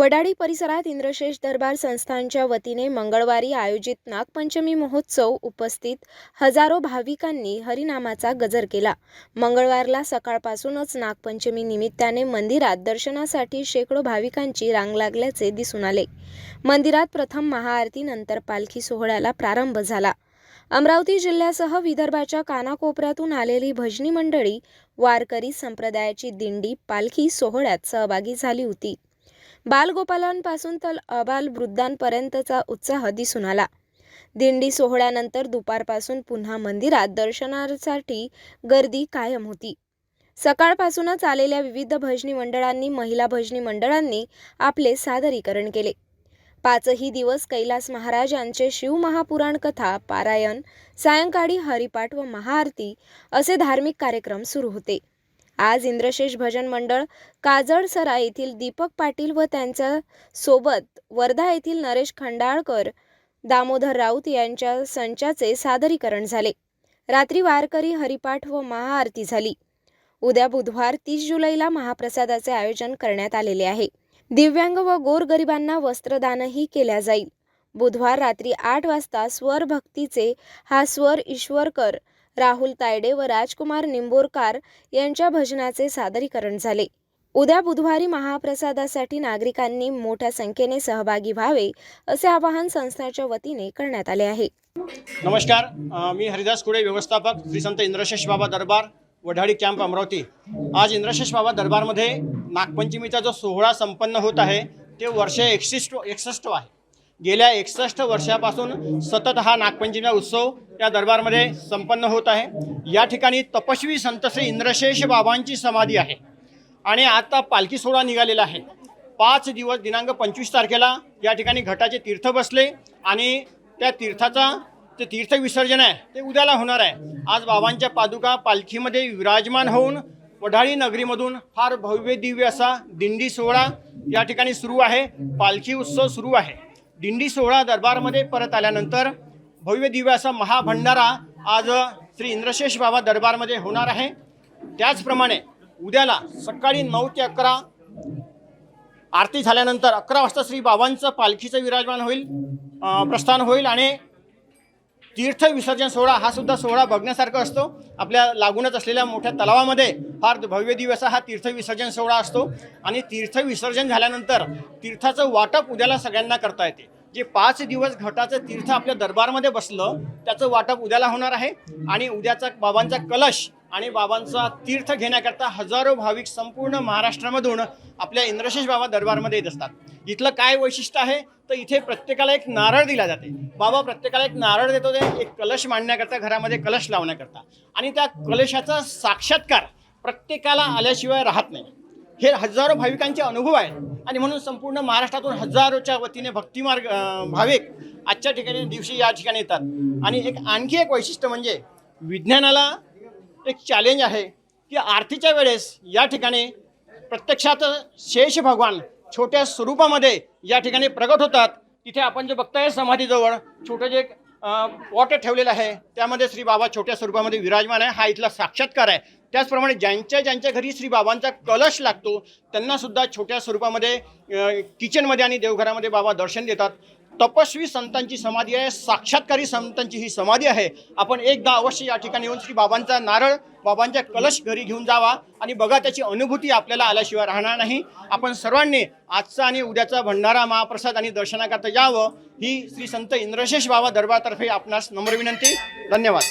वडाळी परिसरात इंद्रशेष दरबार संस्थानच्या वतीने मंगळवारी आयोजित नागपंचमी महोत्सव उपस्थित हजारो भाविकांनी हरिनामाचा गजर केला. मंगळवारला सकाळपासूनच नागपंचमी निमित्ताने मंदिरात दर्शनासाठी शेकडो भाविकांची रांग लागल्याचे दिसून आले. मंदिरात प्रथम महाआरती नंतर पालखी सोहळ्याला प्रारंभ झाला. अमरावती जिल्ह्यासह विदर्भाच्या कानाकोपऱ्यातून आलेली भजनी मंडळी वारकरी संप्रदायाची दिंडी पालखी सोहळ्यात सहभागी झाली होती. बालगोपालांपासून तर अबाल वृद्धांपर्यंतचा उत्साह दिसून आला. दिंडी सोहळ्यानंतर दुपारपासून पुन्हा मंदिरात दर्शनासाठी गर्दी कायम होती. सकाळपासूनच आलेल्या विविध भजनी मंडळांनी महिला भजनी मंडळांनी आपले सादरीकरण केले. पाचही दिवस कैलास महाराज यांचे शिवमहापुराण कथा पारायण सायंकाळी हरिपाठ व महाआरती असे धार्मिक कार्यक्रम सुरू होते. आज इंद्रशेष भजन मंडळ काजळसरा येथील दीपक पाटील व त्यांच्यासोबत वर्धा येथील नरेश खंडाळकर दामोदर राऊत यांच्या संचाचे सादरीकरण झाले. रात्री वारकरी हरिपाठ व महाआरती झाली. उद्या बुधवार तीस जुलैला महाप्रसादाचे आयोजन करण्यात आलेले आहे. दिव्यांग व गोरगरिबांना वस्त्रदानही केल्या जाईल. बुधवार रात्री आठ वाजता स्वर भक्तीचे हा स्वर ईश्वरकर राहुल तायडे व राजकुमार निंबोरकार यांच्या भजनाचे सादरीकरण झाले. उद्या बुधवारी महाप्रसादासाठी नागरिकांनी मोठ्या संख्येने सहभागी व्हावे असे आवाहन संस्थाच्या वतीने करण्यात आले आहे. नमस्कार. मी हरिदास कुडे व्यवस्थापक श्री संत इंद्रशेष बाबा दरबार वढाडी कॅम्प अमरावती. आज इंद्रशेष बाबा दरबारमध्ये नागपंचमीचा जो सोहळा संपन्न होत आहे ते वर्ष एकसष्ट एकसष्ट आहे. गेल्या एकसष्ट वर्षापासून सतत हा नागपंचमीचा उत्सव या दरबारमध्ये संपन्न होत आहे. या ठिकाणी तपस्वी संत श्री इंद्रशेष बाबांची समाधी आहे. आणि आता पालखी सोहळा निघालेला आहे. पाच दिवस दिनांक पंचवीस तारखेला या ठिकाणी घटाचे तीर्थ बसले आणि त्या तीर्थाचा ते तीर्थ विसर्जन आहे ते उद्याला होणार आहे. आज बाबांच्या पादुका पालखीमध्ये विराजमान होऊन वढाळी नगरीमधून फार भव्य दिव्य असा दिंडी सोहळा या ठिकाणी सुरू आहे. पालखी उत्सव सुरू आहे. दिंडी सोहळा दरबारमध्ये परत आल्यानंतर भव्य दिव्य असा महाभंडारा आज श्री इंद्रशेष बाबा दरबारमध्ये होणार आहे. त्याचप्रमाणे उद्याला सकाळी नऊ ते अकरा आरती झाल्यानंतर अकरा वाजता श्री बाबांचं पालखीचं विराजमान होईल प्रस्थान होईल आणि तीर्थ विसर्जन सोहळा हा सुद्धा सोहळा बघण्यासारखा असतो. आपल्या लागूनच असलेल्या मोठ्या तलावामध्ये फार भव्य दिवस हा तीर्थ विसर्जन सोहळा असतो. आणि तीर्थ विसर्जन झाल्यानंतर तीर्थाचं वाटप उद्याला सगळ्यांना करता येते. जे पाच दिवस घटाचं तीर्थ आपल्या दरबारमध्ये बसलं त्याचं वाटप उद्याला होणार आहे. आणि उद्याचा बाबांचा कलश आणि बाबांचा तीर्थ घेण्याकरता हजारो भाविक संपूर्ण महाराष्ट्रामधून आपल्या इंद्रशेष बाबा दरबारमध्ये येत असतात. इथलं काय वैशिष्ट्य आहे? तर इथे प्रत्येकाला एक नारळ दिला जाते. बाबा प्रत्येकाला एक नारळ देतो ते एक कलश मांडण्याकरता घरामध्ये कलश लावण्याकरता. आणि त्या कलशाचा साक्षात्कार प्रत्येकाला आल्याशिवाय राहत नाही. हे हजारो भाविकांचे अनुभव आहेत. आणि म्हणून संपूर्ण महाराष्ट्रातून हजारोच्या वतीने भक्तिमार्ग भाविक आजच्या ठिकाणी दिवशी या ठिकाणी येतात. आणि एक आणखी एक वैशिष्ट्य म्हणजे विज्ञानाला एक चॅलेंज आहे की आरतीच्या वेळेस या ठिकाणी प्रत्यक्षात शेष भगवान छोट्या स्वरूपामध्ये या ठिकाणी प्रगट होतात. तिथे आपण जे बघताय समाधीजवळ छोटं जे वॉटर ठेवलेलं आहे त्यामध्ये श्री बाबा छोट्या स्वरूपामध्ये विराजमान आहे. हा इथला साक्षात्कार आहे. त्याचप्रमाणे ज्यांच्या ज्यांच्या घरी श्री बाबांचा कलश लागतो त्यांना सुद्धा छोट्या स्वरूपामध्ये किचनमध्ये आणि देवघरामध्ये बाबा दर्शन देतात. तपस्वी संतांची समाधी आहे साक्षात्कारी संतांची ही समाधी आहे. आपण एकदा अवश्य या ठिकाणी येऊन श्री बाबांचा नारळ बाबांच्या कलश घरी घेऊन जावा आणि बघा त्याची अनुभूती आपल्याला आल्याशिवाय राहणार नाही. आपण सर्वांनी आजचा आणि उद्याचा भंडारा महाप्रसाद आणि दर्शनाकरता यावं ही श्री संत इंद्रशेष बाबा दरबारतर्फे आपणास नम्र विनंती. धन्यवाद.